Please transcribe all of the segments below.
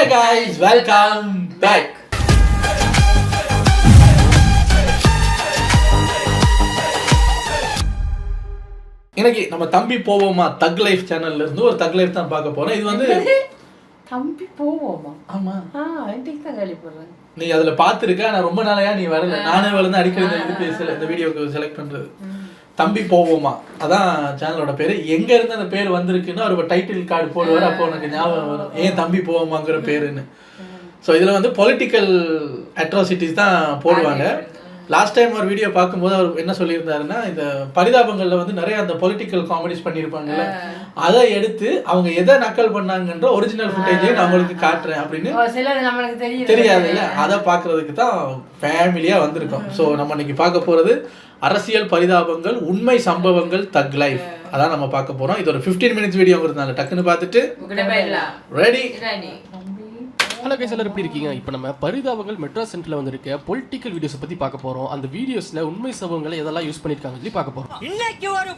Hey guys, welcome back. இன்னைக்கு நம்ம தம்பி போவோமா? தக் லைஃப் சேனல்ல இருந்து ஒரு தக் லைஃப் தான் பார்க்க போறோம். இது வந்து தம்பி போவோமா? ஆமா. ஆ ஆன்டிக்கு தான் கழிப்படுறேன் நீ அதுல பாத்துருக்க ஆனா ரொம்ப நாளையா நீ வரல. நானே வந்து அடிக்கடி இந்த இது பேசல இந்த வீடியோக்கு செலக்ட் பண்றது. தம்பி போவோமா? அதான் சேனலோட பேரு. எங்க இருந்து அந்த பேர் வந்திருக்குன்னு அவர் டைட்டில் கார்டு போடுவார். அப்போ எனக்கு ஞாபகம் வரும். ஏன் தம்பி போவோமாங்கிற பேருன்னு. ஸோ இதுல வந்து பொலிட்டிக்கல் அட்ராசிட்டிஸ் தான் போடுவாங்க. லாஸ்ட் டைம் ஒரு வீடியோ பார்க்கும்போது அவர் என்ன சொல்லியிருந்தாருன்னா இந்த பரிதாபங்கள்ல வந்து நிறைய அந்த பொலிட்டிக்கல் காமெடிஸ் பண்ணியிருப்பாங்கல்ல அதை எடுத்து அவங்க எதை நக்கல் பண்ணாங்கன்ற ஒரிஜினல் ஃபுட்டேஜே நான் உங்களுக்கு காட்டுறேன் அப்படின்னு நம்மளுக்கு தெரியும் தெரியாதுல்ல. அதை பார்க்கறதுக்கு தான் ஃபேமிலியா வந்திருக்கோம். ஸோ நம்ம இன்னைக்கு பார்க்க போறது அரசியல் பரிதாபங்கள் உண்மை சம்பவங்கள் தக் லைஃப் அதான் நம்ம பார்க்க போறோம். இது ஒரு 15 மினிட்ஸ் வீடியோங்கிறதுனால டக்குன்னு பார்த்துட்டு ரெடி ஹலோ கைஸ் எல்லாரும் எப்படி இருக்கீங்க? இப்போ நம்ம பரிதாபங்கள் மெட்ரோ சென்டர்ல வந்திருக்க பொலிட்டிக்கல் வீடியோஸ் பத்தி பார்க்க போறோம். அந்த வீடியோஸ்ல உண்மை சம்பவங்களை எதெல்லாம் யூஸ் பண்ணிருக்காங்க சொல்லி பார்க்க போறோம். இன்னைக்கு ஒரு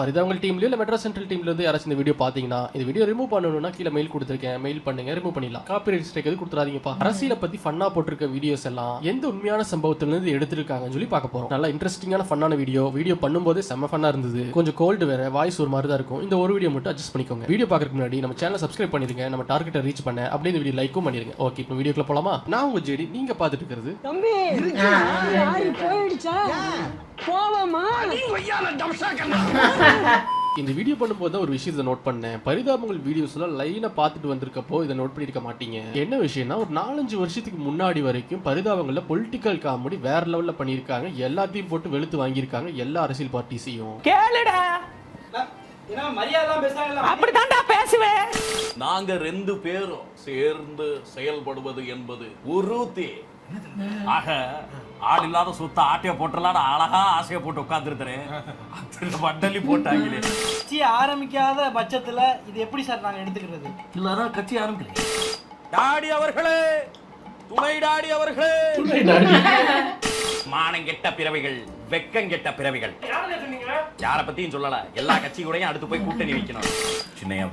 பரிதாபங்கள் டீம்லயோ இல்ல மெட்ரோ சென்ட்ரல் டீம்ல இருந்து யாராச்சும் இந்த வீடியோ பாத்தீங்கன்னா இந்த வீடியோ ரிமூவ் பண்ணணும்னா கீழே மெயில் கொடுத்துருக்கேன். மெயில் பண்ணுங்க ரிமூவ் பண்ணிடலாம். காப்பி ஸ்ட்ரைக் எது கொடுத்துறாதீங்கப்பா. அரசியலை பத்தி ஃபன்னா போட்டிருக்க வீடியோஸ் எல்லாம் எந்த உண்மையான சம்பவத்துல இருந்து எடுத்திருக்காங்கன்னு சொல்லி பார்க்க போறோம். நல்லா இன்ட்ரெஸ்டிங்கான ஃபன்னான வீடியோ வீடியோ பண்ணும்போதே செம்ம ஃபன்னா இருந்தது. கொஞ்சம் கோல்டு வேற வாய்ஸ் ஒரு மாதிரி தான் இருக்கும். இந்த ஒரு வீடியோ மட்டும் அட்ஜஸ்ட் பண்ணிக்கோங்க. வீடியோ பார்க்கறதுக்கு முன்னாடி நம்ம சேனலை சப்ஸ்கிரைப் பண்ணிருங்க நம்ம டார்கெட்டை ரீச் பண்ண. அப்படியே இந்த வீடியோ லைக்கும் பண்ணிருங்க. ஓகே இப்போ வீடியோக்குள்ள போலாமா? நான் உங்க ஜெடி நீங்க பார்த்துட்டு இருக்கிறது. தம்பி யாரு போயிடுச்சா? போவோமா? இந்த வீடியோ பண்ணும்போது தான் ஒரு விஷயத்தை நோட் பண்ணேன். பரிதாபங்கள் வீடியோஸ்ல லைனை பார்த்துட்டு வந்திருக்கப்போ இதை நோட் பண்ணிருக்க மாட்டீங்க. என்ன விஷயம்னா ஒரு நாலஞ்சு வருஷத்துக்கு முன்னாடி வரைக்கும் பரிதாபங்கள்ல பொலிட்டிக்கல் காமெடி வேற லெவல்ல பண்ணியிருக்காங்க. எல்லாத்தையும் போட்டு வெளுத்து வாங்கியிருக்காங்க. எல்லா அரசியல் பார்ட்டிஸையும் கேளுடா. அப்படித்தான்டா பேசுவேன். நாங்க ரெண்டு பேரும் சேர்ந்து செயல்படுவது என்பது உறுதி ஆக ஆள் இல்லாத சுத்த ஆட்டைய போட்டுலான்னு அழகா ஆசையை போட்டு உட்காந்துருக்கிறேன் வண்டலி போட்டாங்களே. கட்சி ஆரம்பிக்காத பட்சத்துல இது எப்படி சார் நாங்க எடுத்துக்கிறது? இல்லதான் கட்சி ஆரம்பிக்கிறேன் டாடி அவர்களே துணை டாடி அவர்களே. மானம் கெட்ட பிறவைகள் வெக்கம் கெட்ட பிறவைகள். யார பத்தியும் சொல்லல. எல்லா கட்சி கூடயும் அடுத்து போய் கூட்டணி வைக்கணும். சின்னையா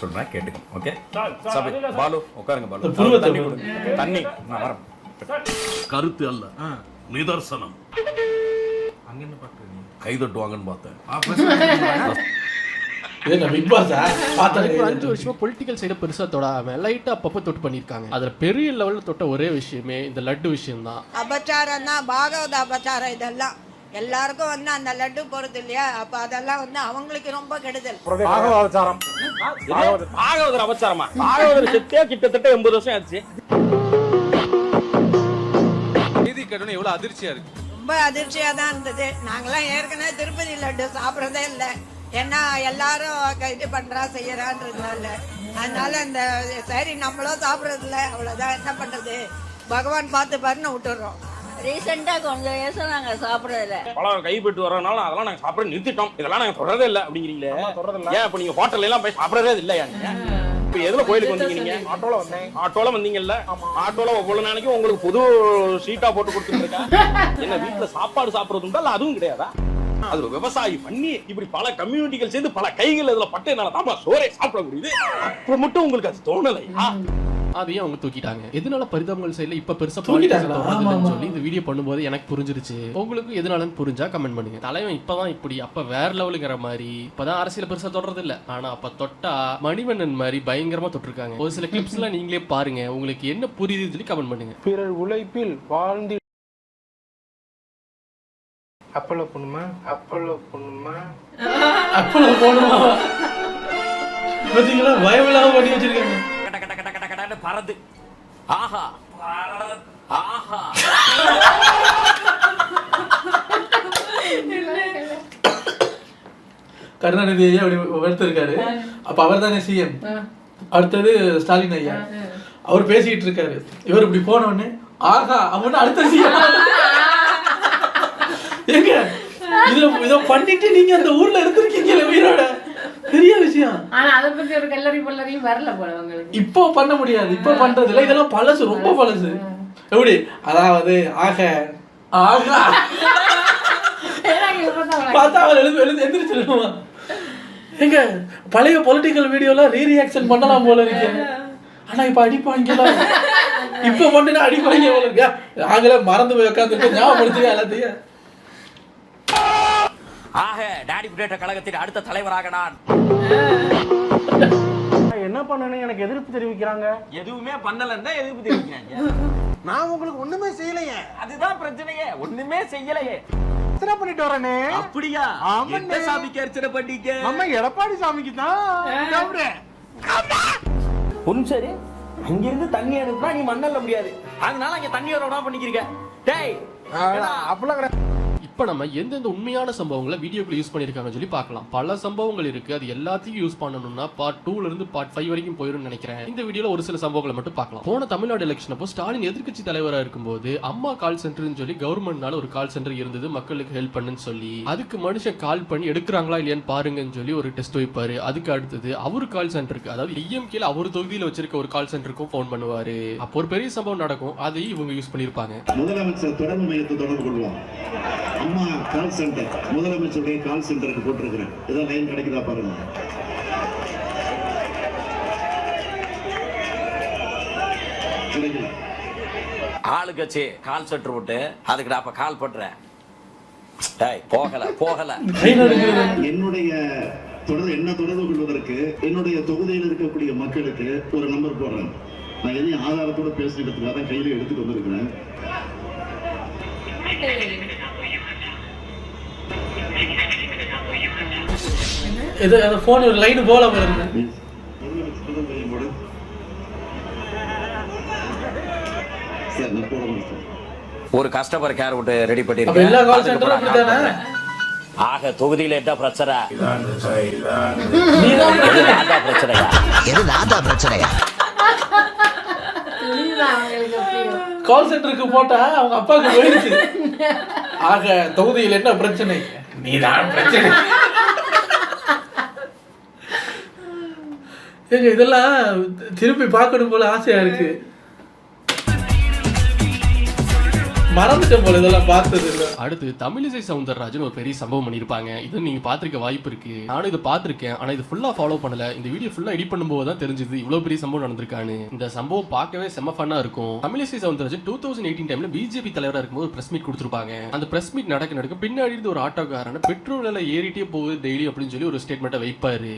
சொல்றேன் கேட்டுக்கோ ஓகே? சபை பாலு உட்காருங்க பாலு. தண்ணி கொடுங்க. தண்ணி நான் வரேன். கருத்து அல்ல. நிதர்சனம். கை தட்டுவாங்கன்னு பார்த்தேன். இது என்ன பிக் பாஸா அதுக்கு பார்த்தா அஞ்சு வருஷமா பொலிட்டிக்கல் சைட பெருசா தொடாம லைட்டா அப்பப்ப தொட்டு பண்ணிருக்காங்க. அதுல பெரிய லெவல்ல தொட்ட ஒரே விஷயமே இந்த லட்டு விஷயம் தான் அபச்சாரம் தான் பாகவத அபச்சாரம் இதெல்லாம். எல்லாருக்கும் வந்து அந்த லட்டு போறது இல்லையா? அப்ப அதெல்லாம் வந்து அவங்களுக்கு ரொம்ப கெடுதல். பாகவதர் அவசாரமா பாகவதர் செத்தே கிட்டத்தட்ட எண்பது வருஷம் ஆச்சு. கேட்டோன்னே எவ்வளவு அதிர்ச்சியா இருக்கு. ரொம்ப அதிர்ச்சியா தான் இருந்தது. நாங்கெல்லாம் ஏற்கனவே திருப்பதி லட்டு சாப்பிட்றதே இல்லை. ஏன்னா எல்லாரும் க- இது பண்றா செய்யறான்றதுனால. அதனால இந்த சரி நம்மளும் சாப்பிட்றது இல்லை அவ்வளவுதான். என்ன பண்றது? பகவான் பார்த்து பாருன்னு விட்டுறோம். ரீசெண்டா கொஞ்சம் வருஷம் நாங்க சாப்பிடறதில்ல. பழம் கைப்பட்டு வரனால அதெல்லாம் நாங்க சாப்பிட நிறுத்திட்டோம். இதெல்லாம் நாங்க தொடரதே இல்ல அப்படிங்கிறீங்களே. ஏன் இப்ப நீங்க ஹோட்டல்ல எல்லாம் போய் சாப்பிடறதே இல்லையா நீங்க இப்ப எதுல கோயிலுக்கு வந்தீங்க நீங்க? ஆட்டோல வந்தேன். ஆட்டோல வந்தீங்கல்ல? ஆட்டோல ஒவ்வொரு நாளைக்கும் உங்களுக்கு புது சீட்டா போட்டு கொடுத்துருக்கா என்ன வீட்டுல சாப்பாடு சாப்பிடுறது உண்டா இல்ல அதுவும் கிடையாதா? அது ஒரு விவசாயி பண்ணி இப்படி பல கம்யூனிட்டிகள் சேர்ந்து பல கைகள் இதுல பட்டதுனால தான் சோறை சாப்பிட முடியுது. அப்ப மட்டும் உங்களுக்கு அது தோணலையா? அதையும் அவங்க தூக்கிட்டாங்க? எதனால பரிதாபங்கள் சைடுல இப்ப பெருசா தூக்கிட்டாங்களா? politics ஆமா, தொடர்றதில்லைன்னு ஆமா. சொல்லி இந்த வீடியோ பண்ணும்போது எனக்கு புரிஞ்சிருச்சு. உங்களுக்கு எதனாலன்னு புரிஞ்சா கமெண்ட் பண்ணுங்க. தலைவன் இப்பதான் இப்படி அப்ப வேற லெவலுங்கிற மாதிரி. இப்பதான் அரசியல பெருசா தொடறது இல்ல ஆனா அப்ப தொட்டா மணிவண்ணன் மாதிரி பயங்கரமா தொட்டிருக்காங்க. ஒரு சில கிளிப்ஸ் எல்லாம் நீங்களே பாருங்க. உங்களுக்கு என்ன புரியுதுன்னு சொல்லி கமெண்ட் பண்ணுங்க. பிறர் உழைப்பில் வாழ்ந்து அப்பள பொண்ணுமா அப்பள பொண்ணுமா அப்பளம் போடுமா பார்த்தீங்களா பயமில்லாம பண்ணி வச்சிருக்காங்க. கட கட கட கட கடன்னு பறந்து. ஆஹா. ஆஹா. கருணாநிதி ஐயா அப்படி வெறுத்திருக்காரு அப்ப அவர் தானே சிஎம் அடுத்தது ஸ்டாலின் ஐயா. அவர் பேசிட்டு இருக்காரு. இவர் இப்படி போன உடனே ஆகா அப்படின்னு அடுத்த சிஎம் ஏங்க இத இத பண்ணிட்டு நீங்க அந்த ஊர்ல இருந்திருக்கீங்களே உயிரோட? பெரிய விஷயம். ஆனா அதை பத்தி ஒரு கல்லறி பல்லறியும் வரல போல உங்களுக்கு. இப்போ பண்ண முடியாது. இப்போ பண்றது இல்ல இதெல்லாம் பழசு ரொம்ப பழசு. எப்படி? அதாவது ஆக. ஆகா. பார்த்தா அவர் எழுந்து எழுந்து எந்திரிச்சிருக்குமா ஏங்க பழைய பொலிட்டிக்கல் வீடியோலாம் ரீ ரியாக்ஷன் பண்ணலாம் போல இருக்கு. ஆனா இப்ப அடிப்பாங்களா இப்ப மட்டும் அடிப்பாங்க போல இருக்கா. நாங்களே மறந்து போய் உட்காந்துட்டு ஞாபகப்படுத்துங்க எல்லாத்தையும்? ஆக டாடி புடேட்ட கழகத்தின் அடுத்த தலைவராக நான். என்ன பண்ணணும் எனக்கு எதிர்ப்பு தெரிவிக்கிறாங்க. எதுவுமே பண்ணலன்னு தான் எதிர்ப்பு தெரிவிக்கிறாங்க. நான் உங்களுக்கு ஒண்ணுமே செய்யலையே. அதுதான் பிரச்சனையே. ஒண்ணுமே செய்யலையே. எத்தனை பண்ணிட்டு வரேனே? அப்படியா. எந்த சாமிக்கு அர்ச்சனை பண்ணீங்க நம்ம எடப்பாடி சாமிக்கு தான். ஒன் சரி அங்கிருந்து தண்ணி அனுப்புனா நீ மண்ணல்ல முடியாது. அதனால அங்க தண்ணி வர பண்ணிக்கிறீங்க டேய் அப்படிலாம் கிடையாது இப்போ நம்ம எந்தெந்த உண்மையான சம்பவங்களை வீடியோக்குள்ள யூஸ் பண்ணியிருக்காங்கன்னு சொல்லி பார்க்கலாம். பல சம்பவங்கள் இருக்கு. அது எல்லாத்தையும் யூஸ் பண்ணணும்னா பார்ட் டூல இருந்து பார்ட் ஃபைவ் வரைக்கும் போயிடும் நினைக்கிறேன். இந்த வீடியோல ஒரு சில சம்பவங்களை மட்டும் பார்க்கலாம். போன தமிழ்நாடு எலெக்ஷன் அப்போ ஸ்டாலின் எதிர்க்கட்சி தலைவராக இருக்கும்போது அம்மா கால் சென்டர்னு சொல்லி கவர்மெண்ட்னால ஒரு கால் சென்டர் இருந்தது. மக்களுக்கு ஹெல்ப் பண்ணுன்னு சொல்லி அதுக்கு மனுஷன் கால் பண்ணி எடுக்கிறாங்களா இல்லையான்னு பாருங்கன்னு சொல்லி ஒரு டெஸ்ட் வைப்பாரு. அதுக்கு அடுத்தது அவர் கால் சென்டருக்கு அதாவது டிஎம்கேல அவர் தொகுதியில் வச்சிருக்க ஒரு கால் சென்டருக்கும் ஃபோன் பண்ணுவாரு. அப்போ ஒரு பெரிய சம்பவம் நடக்கும். அதையும் இவங்க யூஸ் பண்ணியிருப்பாங்க. முதலமைச்சர் தொடர்பு மையத்தை தொடர்பு கொள்வோம். அம்மா கால் சென்டர் முதலமைச்சருடைய கால் சென்டருக்கு போட்டிருக்கிறேன். ஏதோ லைன் கிடைக்குதா பாருங்க. கிடைக்கல கால் சென்டர் விட்டு அதுக்கு நான் அப்ப கால் பண்றேன். டேய் போகல போகல. என்னுடைய தொடர்பு என்ன தொடர்பு கொள்வதற்கு என்னுடைய தொகுதியில் இருக்கக்கூடிய மக்களுக்கு ஒரு நம்பர் போடுறேன். நான் எதையும் ஆதாரத்தோட பேசுறதுக்காக தான் கையில எடுத்துட்டு வந்திருக்கிறேன். இது அந்த போன் ஒரு லைன் போல மாட்டேன் ஒரு கஸ்டமர் கேர் விட்டு ரெடி எல்லா பண்ணிருக்கேன் உம் அப்படித்தானே? ஆக தொகுதியில என்ன பிரச்சனை? நீதான் எது நான்தா பிரச்சனையா? எது நாதா பிரச்சனையா. கால் சென்டருக்கு போட்டா அவங்க அப்பாவுக்கு போயிடுச்சு. ஆக தொகுதியில் என்ன பிரச்சனை? நீதான் பிரச்சனை. ஏங்க இதெல்லாம் திருப்பி பார்க்கணும் போல ஆசையா இருக்கு. மறந்துட்டேன் போல இதெல்லாம் பார்த்தது இல்ல அடுத்து தமிழிசை சவுந்தரராஜன் ஒரு பெரிய சம்பவம் பண்ணியிருப்பாங்க. இது நீங்க பார்த்திருக்க வாய்ப்பு இருக்கு. நானும் இதை பார்த்திருக்கேன். ஆனா இது ஃபுல்லா ஃபாலோ பண்ணல. இந்த வீடியோ ஃபுல்லா எடிட் பண்ணும்போது தான் தெரிஞ்சது இவ்வளவு பெரிய சம்பவம் நடந்திருக்கான்னு. இந்த சம்பவம் பார்க்கவே செம்ம ஃபன்னா இருக்கும். Tamilisai Soundararajan two thousand eighteen டைம்ல பிஜேபி தலைவராக இருக்கும்போது ஒரு பிரஸ் மீட் கொடுத்துருப்பாங்க. அந்த பிரஸ் மீட் நடக்க நடக்க பின்னாடி இருந்து ஒரு ஆட்டோக்காரன பெட்ரோல் விலை ஏறிட்டே போகுது டெய்லி அப்படின்னு சொல்லி ஒரு ஸ்டேட்மெண்ட்டை வைப்பாரு.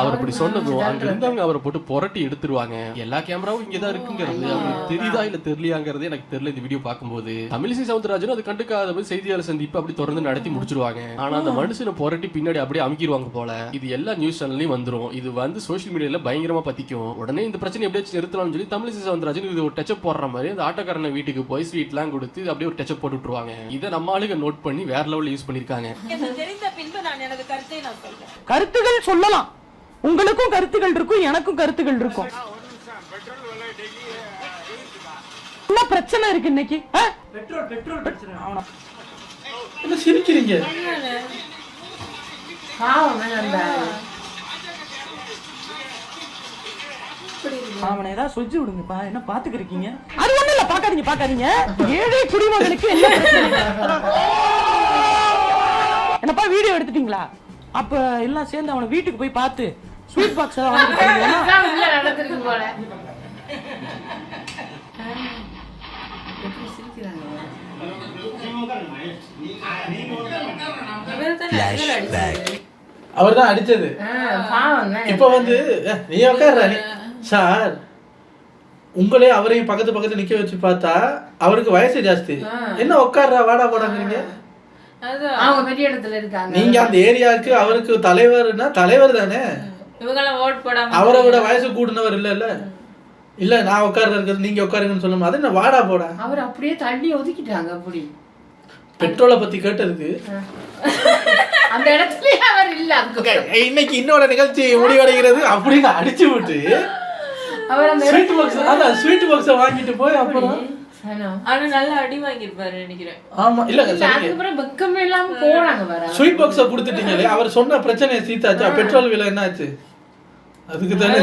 அவர் அப்படி சொன்னதும் அங்க இருந்தவங்க அவரை போட்டு புரட்டி எடுத்துருவாங்க. எல்லா கேமராவும் இங்கதான் இருக்குங்கிறது. அவங்களுக்கு தெரியுதா இல்ல தெரியலையாங்கிறது எனக்கு தெரியல இந்த வீடியோ பார்க்கும்போது. தமிழிசை சவுந்தரராஜன் அது கண்டுக்காத போய் செய்தியாளர் சந்திப்பு அப்படி தொடர்ந்து நடத்தி முடிச்சிருவாங்க. ஆனா அந்த மனுஷனை புரட்டி பின்னாடி அப்படியே அமுக்கிடுவாங்க போல. இது எல்லா நியூஸ் சேனல்லையும் வந்துரும். இது வந்து சோஷியல் மீடியால பயங்கரமா பத்திக்கும். உடனே இந்த பிரச்சனை எப்படியாச்சும் நிறுத்தலாம்னு சொல்லி தமிழிசை சவுந்தரராஜன் இது ஒரு டச்சப் போடுற மாதிரி அந்த ஆட்டோக்காரன வீட்டுக்கு போய் ஸ்வீட்லாம் கொடுத்து இது அப்படியே ஒரு டச்சப் போட்டு விட்டுருவாங்க. இதை நம்ம ஆளுங்க நோட் பண்ணி வேற லெவல்ல யூஸ் பண்ணிருக்காங்க தெரிந்த பின்பு நான் எனது கருத்தை நான் சொல்றேன். கருத்துகள் சொல்லலாம். உங்களுக்கும் கருத்துகள் இருக்கும் எனக்கும் கருத்துகள் இருக்கும். என்ன பிரச்சனை இருக்கு இன்னைக்கு? ஆ? பெட்ரோல் பெட்ரோல் பிரச்சனை. அவனா என்ன சிரிக்கிறீங்க? அவனை ஏதாவது சொல்லி விடுங்கப்பா. என்ன பாத்துக்கிருக்கீங்க? அது ஒண்ணு இல்ல பாக்காதீங்க பாக்காதீங்க. ஏழை குடிமகனுக்கு என்னப்பா வீடியோ எடுத்துட்டீங்களா? அப்ப எல்லாம் சேர்ந்து அவனை வீட்டுக்கு போய் பார்த்து ஸ்வீட் பாக்ஸ் நடந்திருக்கு போல. அவர் தான் அடிச்சது? இப்ப வந்து நீ உட்கார்றா நீ சார் உங்களே அவரையும் பக்கத்து பக்கத்து நிக்க வச்சு பார்த்தா அவருக்கு வயசு ஜாஸ்தி. என்ன உட்கார்றா வாடா போடாங்கிறீங்க? அவங்க பெரிய இடத்துல இருக்காங்க. நீங்க அந்த ஏரியாவுக்கு அவருக்கு தலைவர்னா தலைவர் தானே? இவங்கெல்லாம் ஓட் போடாம அவரை விட வயசு கூடுனவர் இல்ல இல்ல இல்ல நான் உட்கார்ற இருக்கிறது நீங்க உட்காருங்கன்னு சொல்லணும் அது என்ன வாடா போடா? அவர் அப்படியே தள்ளி ஒதுக்கிட்டாங்க அப்படி. பெட்ரோலை பத்தி கேட்டதுக்கு. அந்த இடத்துலயே அவர் இல்ல இன்னைக்கு இன்னொரு நிகழ்ச்சி முடிவடைகிறது. அப்படின்னு அடிச்சு விட்டு அவர் அந்த ஸ்வீட் பாக்ஸ் அதான் ஸ்வீட் பாக்ஸை வாங்கிட்டு போய் அப்புறம். ஆனா. நல்லா அடி வாங்கியிருப்பாரு நினைக்கிறேன். ஆமா இல்லங்க இல்ல, அதுக்கப்புறம் வெக்கமே இல்லாம போறாங்க ஸ்வீட் பாக்ஸை கொடுத்துட்டீங்களே அவர் சொன்ன பிரச்சனையை சீத்தாச்சா பெட்ரோல் விலை என்னாச்சு? அதுக்கு தானே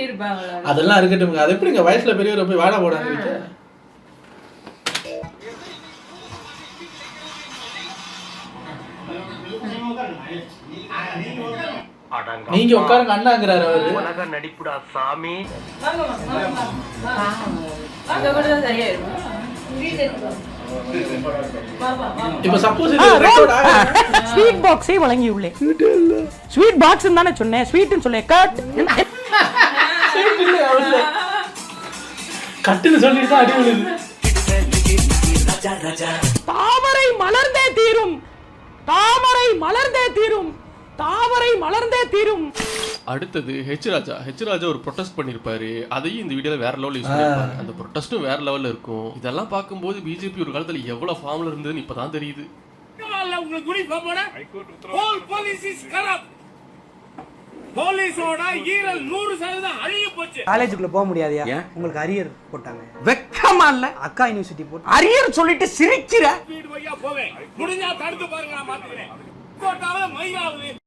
இருப்பாங்களா அதெல்லாம் இருக்கட்டும். அது எப்படிங்க? வயசுல பெரியவரை போய் வாடா போடாங்க நீங்க உட்காருங்க அண்ணாங்கிறாரு அவரு. உலக நடிப்புடா சாமி. அங்க கூட தான் ஸ்வீட் பாக்ஸை வழங்கியுள்ளேன் ஸ்வீட் பாக்ஸ் தானே சொன்னேன். ஸ்வீட்னு சொன்னேன் கட் கட்டுன்னு சொல்லிட்டு தான் அடி விழுது. தாமரை மலர்ந்தே தீரும். தாமரை மலர்ந்தே தீரும். தாமரை மலர்ந்தே தீரும். அடுத்தது ஹெச் ராஜா. ஹெச் ராஜா ஒரு ப்ரொட்டஸ்ட் பண்ணிருப்பாரு. அதையும் இந்த வீடியோல வேற லெவல்ல யூஸ் பண்ணிருப்பாங்க அந்த ப்ரொட்டஸ்டும் வேற லெவல்ல இருக்கும். இதெல்லாம் பார்க்கும்போது பிஜேபி ஒரு காலத்துல எவ்வளவு ஃபார்ம்ல இருந்ததுன்னு இப்பதான் தெரியுது. போலீஸோட ஈரல் நூறு சதவீதம் அழிய போச்சு. காலேஜுக்குள்ள போக முடியாதுயா? உங்களுக்கு அரியர் போட்டாங்க. வெக்கமா இல்ல. அக்கா யூனிவர்சிட்டி போட்டு. அரியர் சொல்லிட்டு சிரிக்கிற. முடிஞ்சா தடுத்து பாருங்க மாத்துறேன் போட்டாவது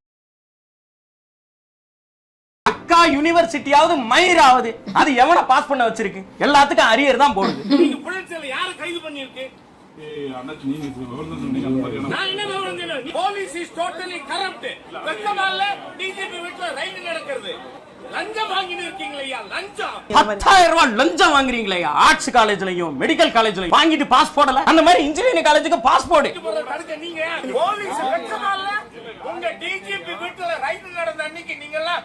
அக்கா யூனிவர்சிட்டியாவது மயிராவது. அது எவனை பாஸ் பண்ண வச்சிருக்கு? எல்லாத்துக்கும் அரியர் தான் போடுது. நீங்க புலன்சியல யார கைது பண்ணிருக்கு? Police is totally corrupt DGP raid நடக்கிறது. பத்தாயிரம் ரூபாய் லஞ்சம் வாங்குறீங்களே ஆர்ட்ஸ் காலேஜ்லயும் மெடிக்கல் காலேஜ்லயும் வாங்கிட்டு பாஸ் போடல அந்த மாதிரி இன்ஜினியரிங் காலேஜுக்கு பாஸ் போடு உங்க டிஜிபி வீட்டுல ரைடு நடந்த அன்னைக்கு நீங்க எல்லாம்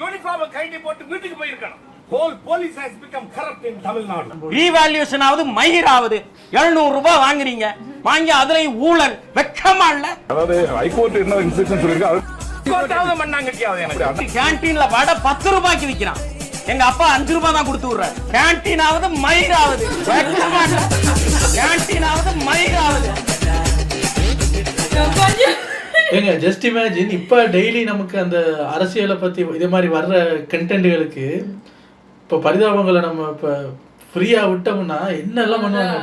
யூனிஃபார்ம் கைட்டி போட்டு வீட்டுக்கு போயிருக்கணும். Whole police has become corrupt in Tamil Nadu revolution ஆகுது மயிராவது. எழுநூறு ரூபாய் வாங்குறீங்க. வாங்கி அதுலயும் ஊழல். வெக்கமா இல்ல? அதாவது ஹைகோர்ட் என்ன இன்ஸ்ட்ரக்ஷன் சொல்லிருக்கு கோட்டாவது மண்ணாங்கட்டியாவது எனக்கு. கேன்டீன்ல வடை பத்து ரூபாய்க்கு விக்கிறான். எங்க அப்பா அஞ்சு ரூபாய் தான் கொடுத்து விடுறாரு. மயிராவது. வெக்கமா இல்ல? கேன்டீனாவது மயிராவது. ஏங்க ஜஸ்ட் இமேஜின் இப்ப டெய்லி நமக்கு அந்த அரசியலை பத்தி இதே மாதிரி வர்ற கண்டென்ட்களுக்கு இப்ப பரிதாபங்களை நம்ம இப்ப ஃப்ரீயா விட்டோம்னா என்னெல்லாம் பண்ணுவாங்க?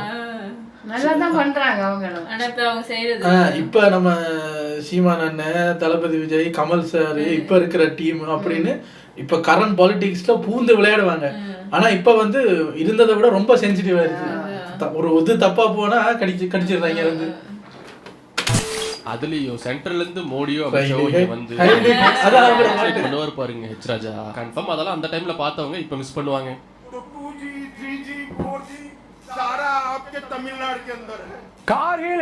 நல்லா தான் பண்றாங்க அவங்களும். ஆனா இப்ப நம்ம சீமான் அண்ணன் தளபதி விஜய் கமல் சார் இப்ப இருக்கிற டீம் அப்படின்னு இப்ப கரண்ட் பாலிடிக்ஸ்ல பூந்து விளையாடுவாங்க. ஆனா இப்ப வந்து இருந்ததை விட ரொம்ப சென்சிட்டிவா இருக்கு. த- ஒரு இது தப்பா போனா கடிச்சு கடிச்சிடுறாங்க வந்து அதுலயும் சென்ட்ரல்ல இருந்து மோடியோ Right. அமித்ஷாவோ இங்க வந்து Right. அதான் அவங்களோட translate பண்ணுவார் பாருங்க ஹெச் ராஜா கன்ஃபார்ம் அதெல்லாம் அந்த டைம்ல பார்த்தவங்க இப்ப மிஸ் பண்ணுவாங்க सारा आपके तमिलनाडु के अंदर है கார்கில்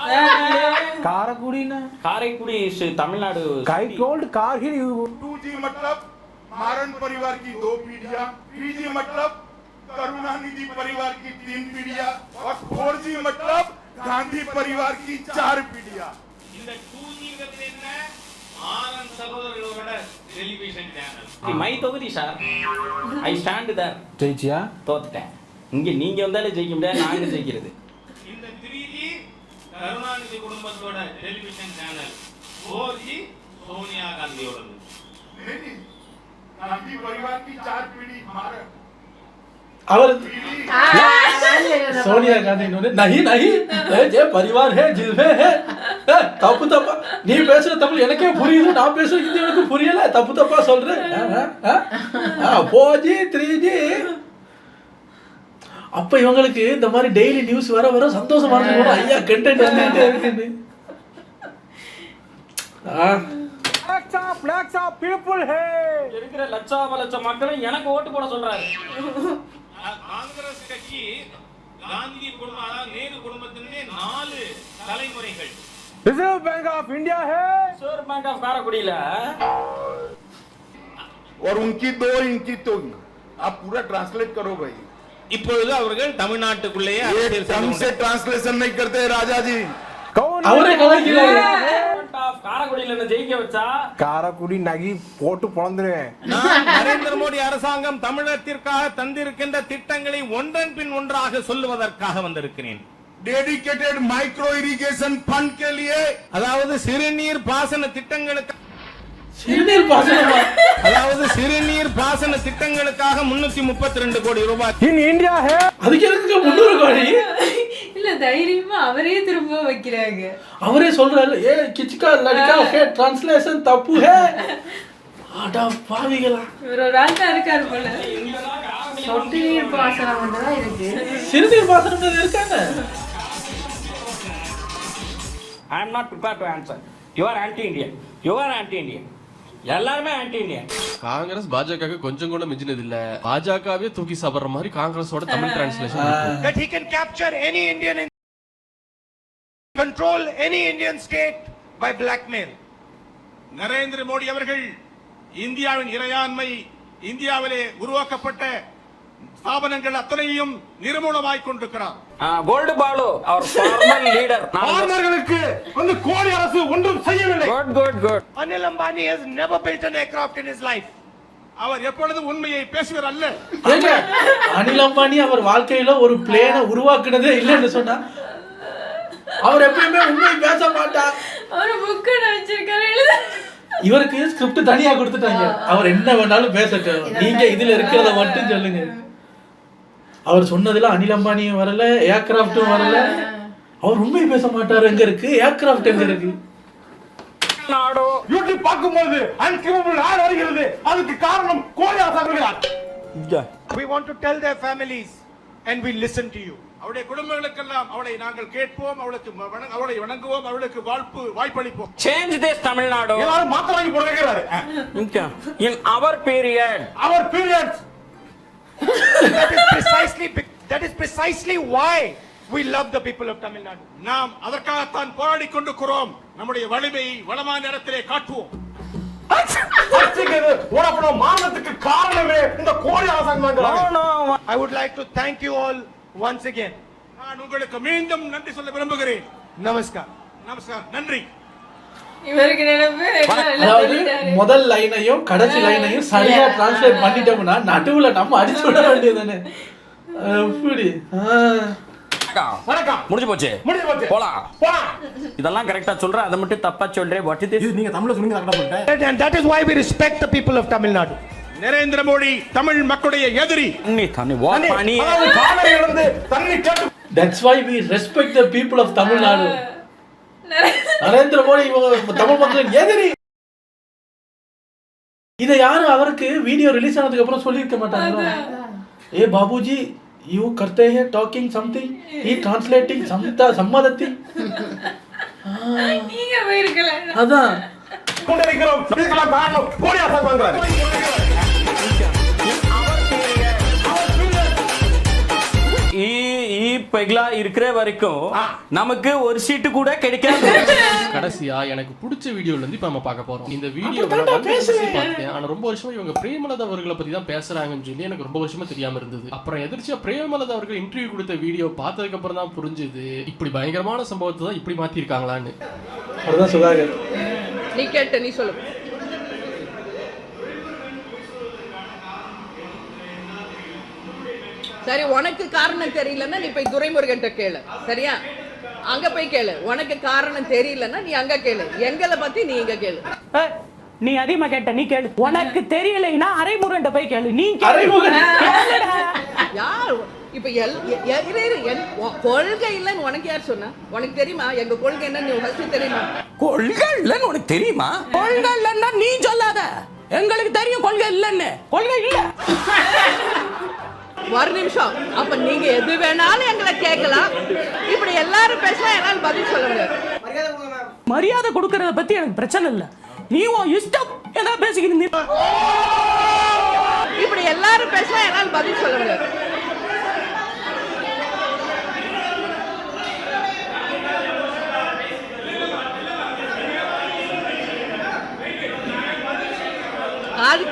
ஹே காரக்குடினா காரைக்குடி தமிழ்நாடு கை கோல்டு கார்கில் टू जी मतलब मारन परिवार की दो पीढ़ियां थ्री जी मतलब करुणानिधि परिवार की तीन पीढ़ियां और फोर जी मतलब गांधी परिवार की चार पीढ़ियां இந்த டூஜிங்கிறது என்ன ஆனந்த் சகோதரர்களோட டெலிவிஷன் சேனல் மை தொகுதி சார் ஐ ஸ்டாண்ட் தர் ஜெயிச்சியா தோத்துட்டேன் இங்க நீங்க வந்தாலே ஜெயிக்க முடியாது நாங்க ஜெயிக்கிறது இந்த த்ரீ ஜி கருணாநிதி குடும்பத்தோட television channel four G Sonia காந்தியோடது नहीं गांधी परिवार की चार पीढ़ी मारन அவர் சோனியா காந்தி நஹி ஏ, ஜே பரிவார் ஹே ஜில்வே ஹே. தப்பு தப்பா. நீ பேசுற தமிழ் எனக்கே புரியுது. நான் பேசுற ஹிந்தி எனக்கு புரியல. தப்பு தப்பா சொல்றேன். போஜி த்ரீ ஜி அப்ப இவங்களுக்கு இந்த மாதிரி டெய்லி நியூஸ் வர வர சந்தோஷமா இருக்கும் ஐயா கண்டென்ட் வந்துட்டே ஹே இருக்கிற லட்சாம லட்சம் மக்களும் எனக்கு ஓட்டு போட சொல்றாரு. காங்கிரஸ் கட்சி காந்தி குடும்பம் அதாவது நேரு குடும்பத்தினே நாலு தலைமுறைகள் reserve bank of India hey reserve bank of காரைக்குடியில और उनकी दो इनकी तो आप पूरा ट्रांसलेट करो भाई இப்பொழுது அவர்கள் தமிழ்நாட்டுக்குள்ளேயே ये அரசியல் செய்து ढंग से கொண்டு- ट्रांसलेशन नहीं करते राजा जी காரக்குடி நகி போட்டு நரேந்திர மோடி அரசாங்கம் தமிழகத்திற்காக தந்திருக்கின்ற திட்டங்களை ஒன்றன் பின் ஒன்றாக சொல்லுவதற்காக வந்திருக்கிறேன். மைக்ரோ இரிகேஷன் ஃபண்ட் கே அதாவது சிறுநீர் பாசன திட்டங்களுக்கு அதாவது சிறுநீர் பாசன திட்டங்களுக்காக முன்னூத்தி முப்பத்தி ரெண்டு கோடி ரூபாய். இன் இந்தியா அதுக்கு முன்னூறு கோடி? இல்ல தைரியமா அவரே திரும்ப வைக்கிறாங்க. அவரே சொல்றாரு ஏ கிச்கா லட்கா ஹே டிரான்ஸ்லேஷன் தப்பு ஹே. அடா பாவிகளா. இவர் ஒரு தான் இருக்காரு போல. சொட்டு நீர் பாசனம் மட்டும்தான் இருக்கு. சிறுநீர் பாசனம் இருக்காங்க. I am not prepare to answer you are anti Indian you are anti Indian எல்லாருமே ஆன்டி இந்தியன் காங்கிரஸ் பாஜக கொஞ்சம் கூட மிஞ்சினது இல்ல. பாஜகவே தூக்கி சாப்பிடுற மாதிரி காங்கிரஸோட Tamil translation that he can capture any Indian and control any Indian state by blackmail. Narendra Modi அவர்கள் இந்தியாவின் இறையாண்மை இந்தியாவிலே உருவாக்கப்பட்ட ஸ்தாபனங்கள் அத்தனையும் நிர்மூலமாய் கொண்டிருக்கிறார். கோல்டு பாலு அவர் ஃபார்மர் லீடர் ஃபார்மர்களுக்கு வந்து கோடி அரசு ஒன்றும் செய்யவில்லை. Good good good Anil Ambani has never built an aircraft in his life. அவர் எப்பொழுதும் உண்மையை பேசுவர் அல்ல. அனில் அம்பானி அவர் வாழ்க்கையில ஒரு பிளேனை உருவாக்குனதே இல்லைன்னு சொன்னா அவர் எப்பயுமே உண்மை பேச மாட்டார். ஒரு புக்கு வச்சிருக்காரு இவருக்கு ஸ்கிரிப்ட் தனியா கொடுத்துட்டாங்க. அவர் என்ன வேணாலும் பேசட்டும். நீங்க இதுல இருக்கிறத மட்டும் சொல்லுங்க. அவர் சொன்னதுல அனில் அம்பானியும் வரல ஏர்கிராஃப்டும் வரல. அவர் உண்மை பேச மாட்டாரு. எங்க இருக்கு? ஏர்கிராஃப்ட் எங்க இருக்கு? நாடோ. யூடியூப் பார்க்கும்போது அன்கிரிமினல் ஆட் வருகிறது? அதுக்கு காரணம் கோடி அரசாங்கிறார் We want to tell their families and we listen to you. அவருடைய குடும்பங்களுக்கெல்லாம் அவளை நாங்கள் கேட்போம் அவளுக்கு வணங்க- அவளை வணங்குவோம் அவளுக்கு வாழ்ப்பு வாய்ப்பளிப்போம். சேஞ்ச் திஸ் தமிழ்நாடு எல்லாரும் மாத்த வாங்கி போட கேக்குறாரு in our period our periods that is precisely that is precisely why we love the people of Tamil Nadu. நாம் அதற்காகத்தான் போராடி கொண்டிருக்கிறோம். நம்முடைய வலிமையை வளமான இடத்திலே காட்டுவோம். மாநிலத்துக்கு காரணமே இந்த கோடி அரசாங்கம் No, no. I would like to thank you all once again. நான் உங்களுக்கு மீண்டும் நன்றி சொல்ல விரும்புகிறேன். Namaskar. நமஸ்கார் நன்றி இவருக்கு நினைப்பு எல்லாம் எல்லாம் அதாவது. முதல் லைனையும் கடைசி லைனையும் சரியா டிரான்ஸ்லேட் பண்ணிட்டோம்னா நடுவுல நம்ம அடிச்சு விட வேண்டியதுதானே. எப்படி வணக்கம். முடிஞ்சு போச்சு? முடிஞ்சு போச்சு. போலாம். போலாம். இதெல்லாம் கரெக்டா சொல்றேன். அதை மட்டும் தப்பா சொல்றேன். வாட் நீங்க தமிழ்ல சொன்னீங்க கரெக்டா that is why we respect the people of Tamil Nadu Narendra Modi Tamil மக்களுடைய எதிரி. நீ தண்ணி வா இருந்து தண்ணி that's why we respect the people of Tamil Nadu Narendra Modi இவங்க தமிழ் மக்களின் எதிரி இதை யாரும் அவருக்கு வீடியோ ரிலீஸ் ஆனதுக்கு அப்புறம் சொல்லியிருக்க மாட்டாங்களா? ஏ பாபுஜி யூ கர்த்தே ஹே டாக்கிங் சம்திங் ஈ டிரான்ஸ்லேட்டிங் சம்தா சம்மதத்தி நீங்க போயிருக்கல. அதான். கொண்டிருக்கிறோம். இதுக்கெல்லாம் காரணம் கோடி அரசாங்கிறாரு ஈ பெக்லா இருக்கிற வரைக்கும் நமக்கு ஒரு சீட்டு கூட கிடைக்காது. கடைசியா எனக்கு பிடிச்ச வீடியோல இருந்து இப்ப நம்ம பார்க்க போறோம். இந்த வீடியோ பார்த்தேன் ஆனா ரொம்ப வருஷமா இவங்க பிரேமலதா அவர்களை பத்தி தான் பேசுறாங்கன்னு சொல்லி எனக்கு ரொம்ப வருஷமா தெரியாம இருந்தது. அப்புறம் எதிர்ச்சியா பிரேமலதா அவர்கள் இன்டர்வியூ கொடுத்த வீடியோ பார்த்ததுக்கு அப்புறம் தான் புரிஞ்சுது. இப்படி பயங்கரமான சம்பவத்தை தான் இப்படி மாத்திருக்காங்களான்னு. அதுதான் சுதாகர். நீ கேட்ட நீ சொல்லு. சரி உனக்கு காரணம் தெரியலன்னா நீ போய் துரைமுருகன்ட்ட கேளு. சரியா? அங்க போய் கேளு. உனக்கு காரணம் தெரியலன்னா நீ அங்க கேளு. எங்களை பத்தி நீ இங்க கேளு. நீ அதிகமா கேட்ட நீ கேளு. உனக்கு தெரியலைன்னா அரைமுருகன்ட்ட போய் கேளு. நீ. யார்? இப்ப எல் கொள்கை இல்லைன்னு உனக்கு யார் சொன்னா? உனக்கு தெரியுமா? எங்க கொள்கை என்ன நீ ஃபர்ஸ்ட் தெரியுமா? கொள்கை இல்லைன்னு உனக்கு தெரியுமா? கொள்கை இல்லைன்னா நீ சொல்லாத. எங்களுக்கு தெரியும் கொள்கை இல்லைன்னு. கொள்கை இல்ல. ஒரு நிமிஷம். அப்ப நீங்க எது வேணாலும் எங்களை கேட்கலாம். இப்படி எல்லாரும் பேசலாம் என்னால பதில் சொல்ல முடியாது. மரியாதை கொடுக்கறத பத்தி எனக்கு பிரச்சனை இல்ல. நீ உன் இஷ்டம் ஏதாவது பேசிக்கிட்டு நீ இப்படி எல்லாரும் பேசலாம் என்னால பதில் சொல்ல முடியாது.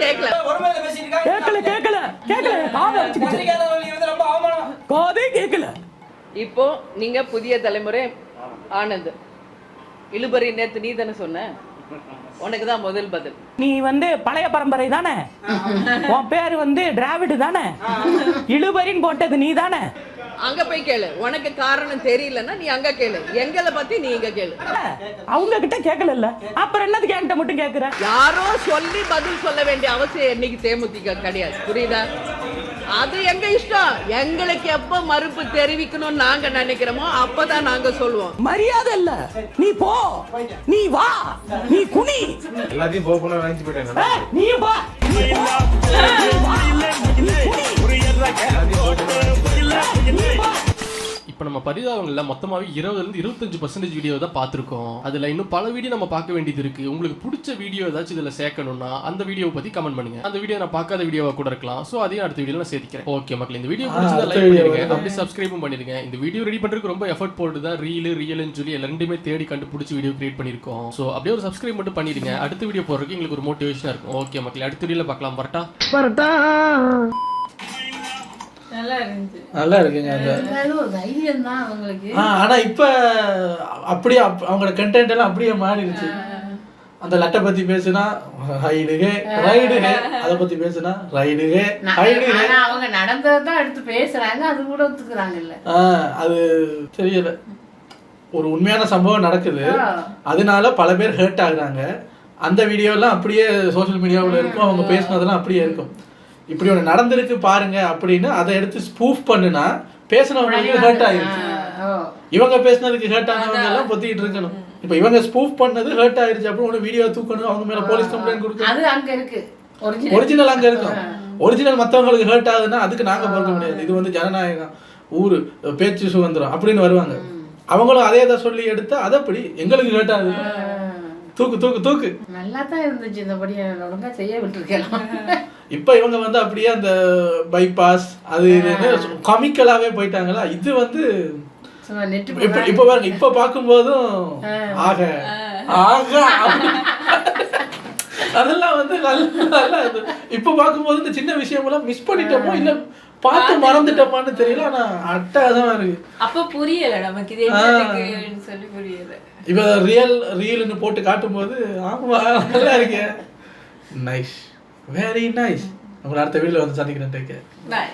கேட்கல. கேட்கல கேட்கல. கேட்கல காதை வச்சுக்கிச்சு. காதே கேட்கல இப்போ நீங்க புதிய தலைமுறை ஆனந்த். இழுபறி நேத்து நீ தானே சொன்ன? உனக்கு தான் முதல் பதில். நீ வந்து பழைய பரம்பரை தானே? உன் பேர் வந்து டிராவிடு தானே? இழுபறின்னு போட்டது நீ தானே அங்க போய் கேளு. உனக்கு காரணம் தெரியலன்னா நீ அங்க கேளு. எங்களை பத்தி நீ இங்க கேளு. அவங்க கிட்ட கேட்கல இல்ல அப்புறம் என்னதுக்கு என்கிட்ட மட்டும் கேட்கற யாரோ சொல்லி பதில் சொல்ல வேண்டிய அவசியம் என்னைக்கு தேமுதிக கிடையாது. புரியுதா? அது எங்க இஷ்டம்? எங்களுக்கு எப்ப மறுப்பு தெரிவிக்கணும்னு நாங்க நினைக்கிறோமோ அப்பதான் நாங்க சொல்லுவோம் மரியாதை இல்ல. நீ போ. நீ வா. நீ குனி. எல்லாத்தையும் போகணும் நினைச்சு போயிட்டேன் ஏய், நீ வா நீ போ. நீ வா. நீ குனி. நீ வா. இப்போ நம்ம பரிதாபங்கள்ல மொத்தமாவே இருபதுல இருந்து இருபத்தஞ்சு பர்சன்டேஜ் வீடியோ தான் பார்த்துருக்கோம். அதுல இன்னும் பல வீடியோ நம்ம பார்க்க வேண்டியது இருக்கு. உங்களுக்கு பிடிச்ச வீடியோ ஏதாச்சும் இதுல சேர்க்கணும்னா அந்த வீடியோவை பத்தி கமெண்ட் பண்ணுங்க. அந்த வீடியோ நான் பார்க்காத வீடியோவா கூட இருக்கலாம். ஸோ அதையும் அடுத்த வீடியோ நான் சேர்த்துக்கிறேன் ஓகே மக்கள் இந்த வீடியோ பிடிச்சதா லைக் பண்ணிருங்க. அப்படி சப்ஸ்கிரைபும் பண்ணிருங்க இந்த வீடியோ ரெடி பண்றதுக்கு ரொம்ப எஃபர்ட் போட்டு தான் ரீல் ரியல்னு சொல்லி ரெண்டுமே தேடி கண்டுபிடிச்சி வீடியோ கிரியேட் பண்ணிருக்கோம் ஸோ அப்படியே ஒரு சப்ஸ்கிரைப் மட்டும் பண்ணிடுங்க. அடுத்த வீடியோ போறதுக்கு எங்களுக்கு ஒரு மோட்டிவேஷனா இருக்கும். ஓகே மக்கள் அடுத்த வீடியோல பார்க்கலாம். வரட்டா? இருந்துச்சு நல்லா இருக்குங்க அந்த ஆனா இப்ப அப்படியே அப்- அவங்களோட கண்டென்ட் எல்லாம் அப்படியே மாறிடுச்சு. அந்த லட்டை பத்தி பேசுனா ரைடுகே ரைடுகே. அத பத்தி பேசுனா ரைடுகே ஆனா அவங்க நடந்ததை தான் எடுத்து பேசுறாங்க அது கூட ஒத்துக்குறாங்கல்ல. அது தெரியல. ஒரு உண்மையான சம்பவம் நடக்குது. அதனால பல பேர் ஹர்ட் ஆகுறாங்க. அந்த வீடியோ எல்லாம் அப்படியே சோஷியல் மீடியாவில் இருக்கும். அவங்க பேசுனதெல்லாம் அப்படியே இருக்கும். இப்படி ஒன்று நடந்திருக்கு பாருங்க அப்படின்னு அதை எடுத்து ஸ்பூஃப் பண்ணுனா பேசுனவங்களுக்கு ஹர்ட் ஆயிருச்சு இவங்க பேசுனதுக்கு ஹர்ட் ஆனவங்க எல்லாம் பொத்திக்கிட்டு இருக்கணும். இப்போ இவங்க ஸ்பூஃப் பண்ணது ஹர்ட் ஆயிருச்சு அப்புறம் ஒன்று வீடியோ தூக்கணும் அவங்க மேல போலீஸ் கம்ப்ளைண்ட் கொடுக்கணும். அது அங்க இருக்கு. ஒரிஜினல் அங்க இருக்கும். ஒரிஜினல் மத்தவங்களுக்கு ஹர்ட் ஆகுதுன்னா அதுக்கு நாங்க பார்க்க முடியாது. இது வந்து ஜனநாயகம். ஊரு பேச்சு சுதந்திரம் அப்படின்னு வருவாங்க. அவங்களும் அதே தான் சொல்லி எடுத்து அதை அப்படி எங்களுக்கு ஹர்ட் ஆகுது. தூக்கு தூக்கு தூக்கு. நல்லா தான் இருந்துச்சு இந்த படி ஒழுங்கா செய்ய விட்டுருக்கலாம். இப்ப இவங்க வந்து அப்படியே அந்த பைபாஸ் அது காமிக்கலாவே போயிட்டாங்களா? இது வந்து இப்ப இப்ப பாருங்க இப்ப பார்க்கும்போதும் ஆக ஆக. அதெல்லாம் வந்து நல்ல. இப்ப பார்க்கும்போது இந்த சின்ன விஷயமெல்லாம் மிஸ் பண்ணிட்டோமோ இல்ல பார்த்து மறந்துட்டோமான்னு தெரியல ஆனா அட்டகாசமா இருக்கு. அப்ப புரியல நமக்கு இது சொல்லி புரியல. இப்ப ரியல் ரீல்னு போட்டு காட்டும்போது ஆமா நல்லா இருக்கு நைஸ் வெரி நைஸ் உங்களை அடுத்த வீடியோல வந்து சந்திக்கிறேன். டேக் பாய்